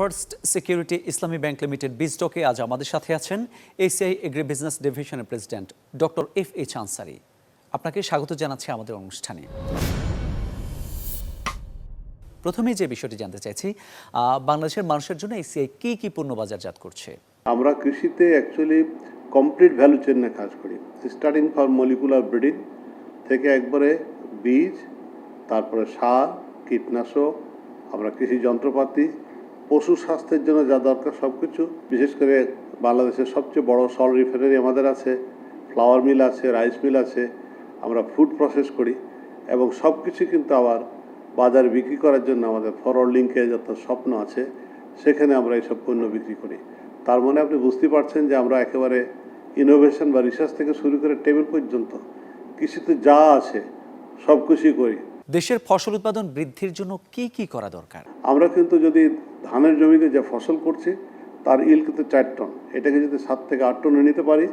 First Security Islami Bank Limited বিজডকে আজ আমাদের সাথে আছেন এসিআই এগ্রি বিজনেস ডিভিশনের president doctor F H Ansari. আপনাকে স্বাগত জানাচ্ছি আমাদের অনুষ্ঠানে। প্রথমেই যে বিষয়টি জানতে চাইছি বাংলাদেশের মানুষের জন্য এসিআই কি কি পণ্য বাজারজাত করছে? আমরা কৃষিতে অ্যাকচুয়ালি কমপ্লিট ভ্যালু চেনে কাজ করি। স্টার্টিং ফর মলিকুলার ব্রিডিং থেকে একবারে বীজ, তারপরে সার, কীটনাশক, আমরা কৃষি যন্ত্রপাতি পশু স্বাস্থ্যের জন্য যা দরকার সব কিছু বিশেষ করে বাংলাদেশের সবচেয়ে বড় সল রিফাইনারি আমাদের আছে ফ্লাওয়ার মিল আছে রাইস মিল আছে, আমরা ফুড প্রসেস করি এবং সব কিছু কিন্তু আবার বাজারে বিক্রি করার জন্য আমাদের ফরওয়ার্ড লিঙ্কে যত স্বপ্ন আছে, সেখানে আমরা এইসব পণ্য বিক্রি করি। তার মানে আপনি বুঝতে পারছেন যে আমরা একেবারে ইনোভেশন বা রিসার্চ থেকে শুরু করে টেবিল পর্যন্ত, কৃষিতে যা আছে সব কিছুই করি। দেশের ফসল উৎপাদন বৃদ্ধির জন্য কি কি করা দরকার? আমরা কিন্তু যদি ধানের জমিতে যে ফসল করছি, তার ইল কিন্তু চার টন। এটাকে যদি সাত থেকে আট টনে নিতে পারি,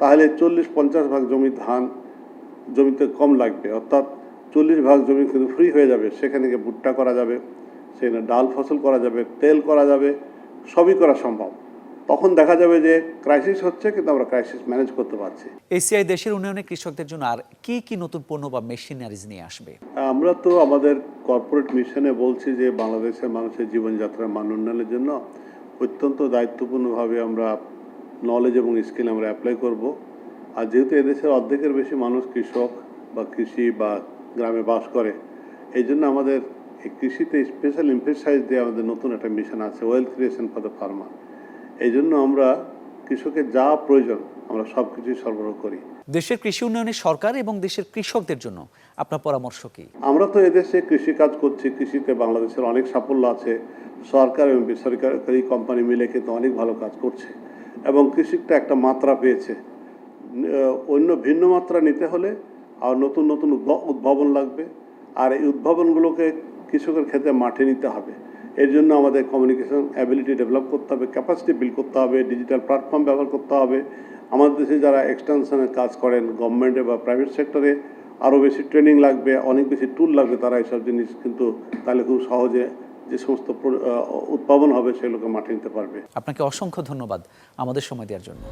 তাহলে চল্লিশ পঞ্চাশ ভাগ জমি ধান জমিতে কম লাগবে। অর্থাৎ চল্লিশ ভাগ জমি কিন্তু ফ্রি হয়ে যাবে। সেখানে গিয়ে ভুট্টা করা যাবে, সেখানে ডাল ফসল করা যাবে, তেল করা যাবে, সবই করা সম্ভব। তখন দেখা যাবে যে ক্রাইসিস হচ্ছে কিন্তু আমরা ক্রাইসিস ম্যানেজ করতে পারছি। এসিআই দেশের উন্নয়নে কৃষকদের জন্য আর কি কি নতুন পণ্য বা মেশিনারিজ নিয়ে আসবে? আমরা তো আমাদের কর্পোরেট মিশনে বলছি যে বাংলাদেশের মানুষের জীবনযাত্রার মান উন্নয়নের জন্য অত্যন্ত দায়িত্বপূর্ণভাবে আমরা নলেজ এবং স্কিল আমরা অ্যাপ্লাই করব। আর যেহেতু এদেশের অর্ধেকের বেশি মানুষ কৃষক বা কৃষি বা গ্রামে বাস করে এই জন্য আমাদের এই কৃষিতে স্পেশাল এমফেসাইজ দিয়ে আমাদের নতুন একটা মিশন আছে wealth creation for the farmer এই জন্য আমরা কৃষকের যা প্রয়োজন আমরা সব কিছুই সরবরাহ করি। দেশের কৃষি উন্নয়নে সরকার এবং দেশের কৃষকদের জন্য আপনার পরামর্শ কি? আমরা তো এদেশে কৃষি কাজ করছি কৃষিতে বাংলাদেশের অনেক সাফল্য আছে। সরকার এবং বেসরকারি কোম্পানি মিলে কিন্তু অনেক ভালো কাজ করছে। এবং কৃষিটা একটা মাত্রা পেয়েছে। অন্য ভিন্ন মাত্রা নিতে হলে আর নতুন নতুন উদ্ভ- উদ্ভাবন লাগবে। আর এই উদ্ভাবনগুলোকে কৃষকের ক্ষেত্রে মাঠে নিতে হবে। এর জন্য আমাদের কমিউনিকেশন অ্যাবিলিটি ডেভেলপ করতে হবে ক্যাপাসিটি বিল্ড করতে হবে ডিজিটাল প্ল্যাটফর্ম ব্যবহার করতে হবে। আমাদের দেশে যারা এক্সটেনশনের কাজ করেন গভর্নমেন্টে বা প্রাইভেট সেক্টরে আরও বেশি ট্রেনিং লাগবে, অনেক বেশি টুল লাগবে, তারা এইসব জিনিস কিন্তু তাহলে খুব সহজে যে সমস্ত উদ্ভাবন হবে সেগুলোকে মাঠে নিতে পারবে। আপনাকে অসংখ্য ধন্যবাদ আমাদের সময় দেওয়ার জন্য।